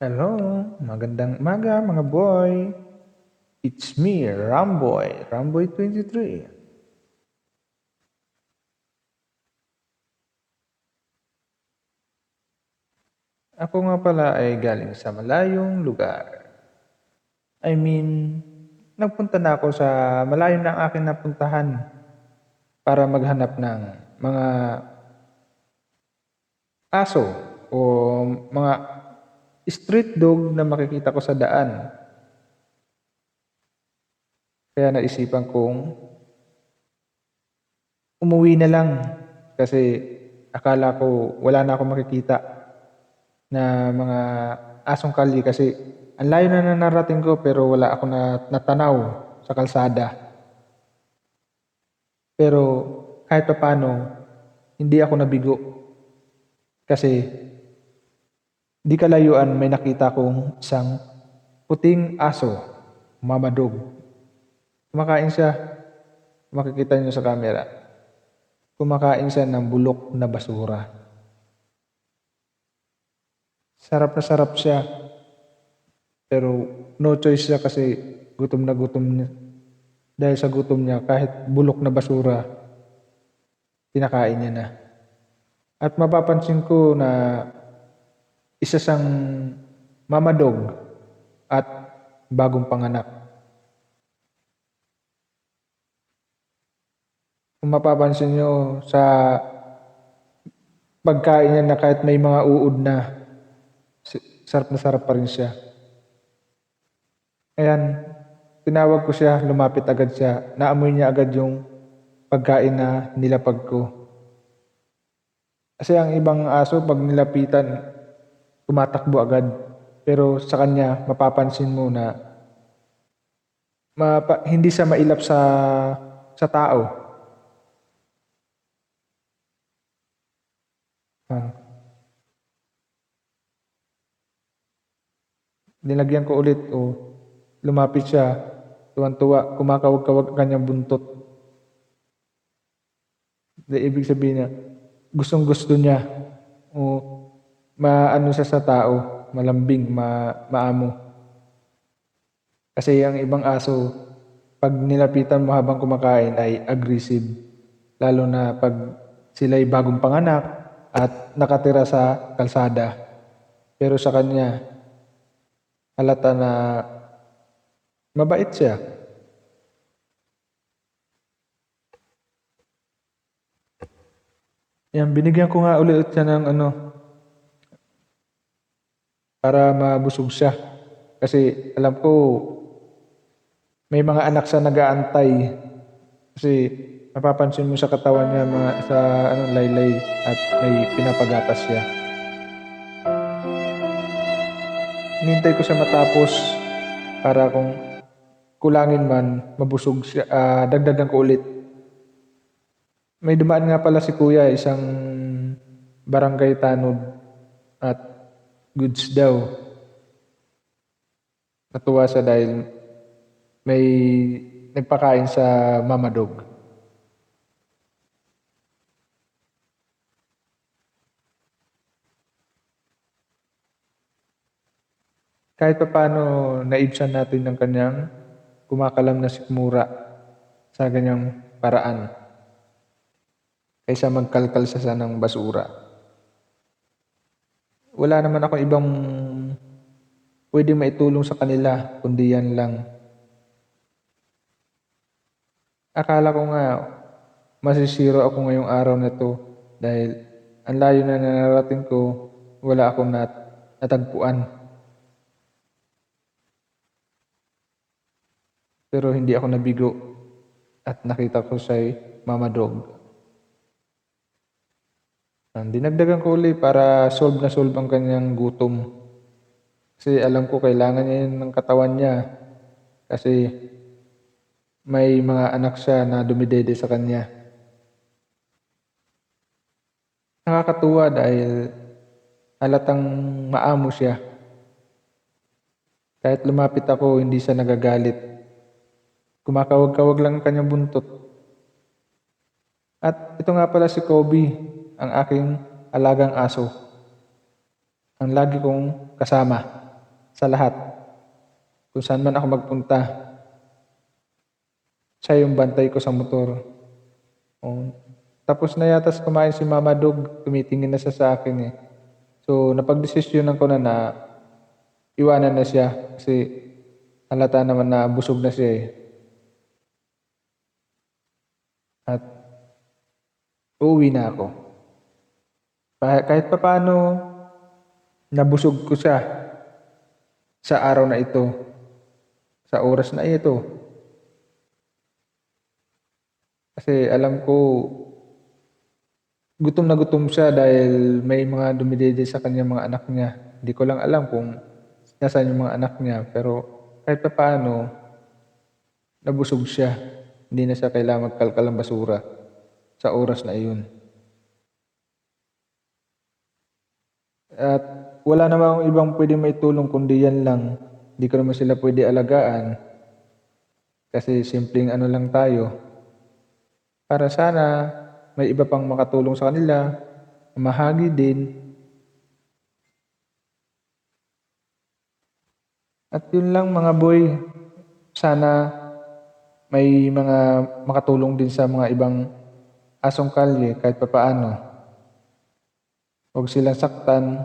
Hello, magandang umaga mga boy. It's me, Ramboy, Ramboy23. Ako nga pala ay galing sa malayong lugar. I mean, nagpunta na ako sa malayo ang aking napuntahan para maghanap ng mga aso o mga street dog na makikita ko sa daan. Kaya naisipan kong umuwi na lang kasi akala ko wala na akong makikita na mga asong kali kasi ang layo na na narating ko pero wala ako na natanaw sa kalsada. Pero kahit pa paano, hindi ako nabigo. Kasi di kalayuan may nakita kong isang puting aso, mamadog. Kumakain siya, makikita niyo sa camera. Kumakain siya ng bulok na basura. Sarap na sarap siya. Pero no choice siya kasi gutom na gutom niya. Dahil sa gutom niya, kahit bulok na basura, pinakain niya na. At mapapansin ko na isa siyang mamadog at bagong panganak. Kung mapapansin nyo sa pagkain niya na kahit may mga uod na, sarap na sarap pa rin siya. Ayan, tinawag ko siya, lumapit agad siya. Naamoy niya agad yung pagkain na nilapag ko. Kasi ang ibang aso, pag nilapitan, tumatakbo agad. Pero sa kanya, mapapansin mo na mapa, hindi siya mailap sa sa tao. Yan. Nilagyan ko ulit, o lumapit siya, tuwan-tuwa, kumakawag-kawag ang kanyang buntot. Di ibig sabihin niya, gustong gusto niya, o maano siya sa tao, malambing, ma, maamo. Kasi ang ibang aso, pag nilapitan mo habang kumakain ay aggressive. Lalo na pag sila'y bagong panganak at nakatira sa kalsada. Pero sa kanya, halata na mabait siya. Yan, binigyan ko nga ulit siya ng ano, para mabusog siya. Kasi alam ko, may mga anak sa nag-aantay. Kasi mapapansin mo sa katawan niya mga sa ano laylay at may pinapagatas siya. Hinintay ko siya matapos para kung kulangin man, mabusog siya, ah, dagdagan ko ulit. May dumaan nga pala si kuya, isang barangay tanod at goods daw. Natuwa siya dahil may nagpakain sa mamadog. Kahit pa paano naibsan natin ng kanyang kumakalam na sikmura sa ganyang paraan kaysa magkalkal sa sa ng basura. Wala naman ako ibang pwede maitulong sa kanila kundi yan lang. Akala ko nga masisiro ako ngayong araw na to dahil ang layo na nararating ko wala akong nat natagpuan. Pero hindi ako nabigo at nakita ko siya'y mamadog. Ang dinagdagan ko uli para solve na solve ang kanyang gutom. Kasi alam ko kailangan niya yun ng katawan niya. Kasi may mga anak siya na dumidede sa kanya. Nakakatuwa dahil halatang maamo siya. Kahit lumapit ako, hindi siya nagagalit. Kumakawag-kawag lang ang kanyang buntot. At ito nga pala si Kobe, ang aking alagang aso. Ang lagi kong kasama. sa lahat. Kung saan man ako magpunta. Siya yung bantay ko sa motor. Oh. Tapos na yata kumain si Mama Dog, tumitingin na siya sa akin eh. So, napagdesisyonan ko na na iwanan na siya kasi halata naman na busog na siya eh. At uuwi na ako. Kahit, kahit pa paano, nabusog ko siya sa araw na ito, sa oras na ito. Kasi alam ko, gutom na gutom siya dahil may mga dumidede sa kanyang mga anak niya. Hindi ko lang alam kung nasaan yung mga anak niya. Pero kahit pa paano, nabusog siya. Hindi na siya kailangan magkalkal ng basura sa oras na iyon. At wala namang ibang pwede may tulong kundi yan lang. Hindi ko naman sila pwede alagaan. Kasi simpleng ano lang tayo. Para sana may iba pang makatulong sa kanila, mahagi din. At yun lang mga boy, sana may mga makatulong din sa mga ibang asong kalye kahit papaano. Huwag silang saktan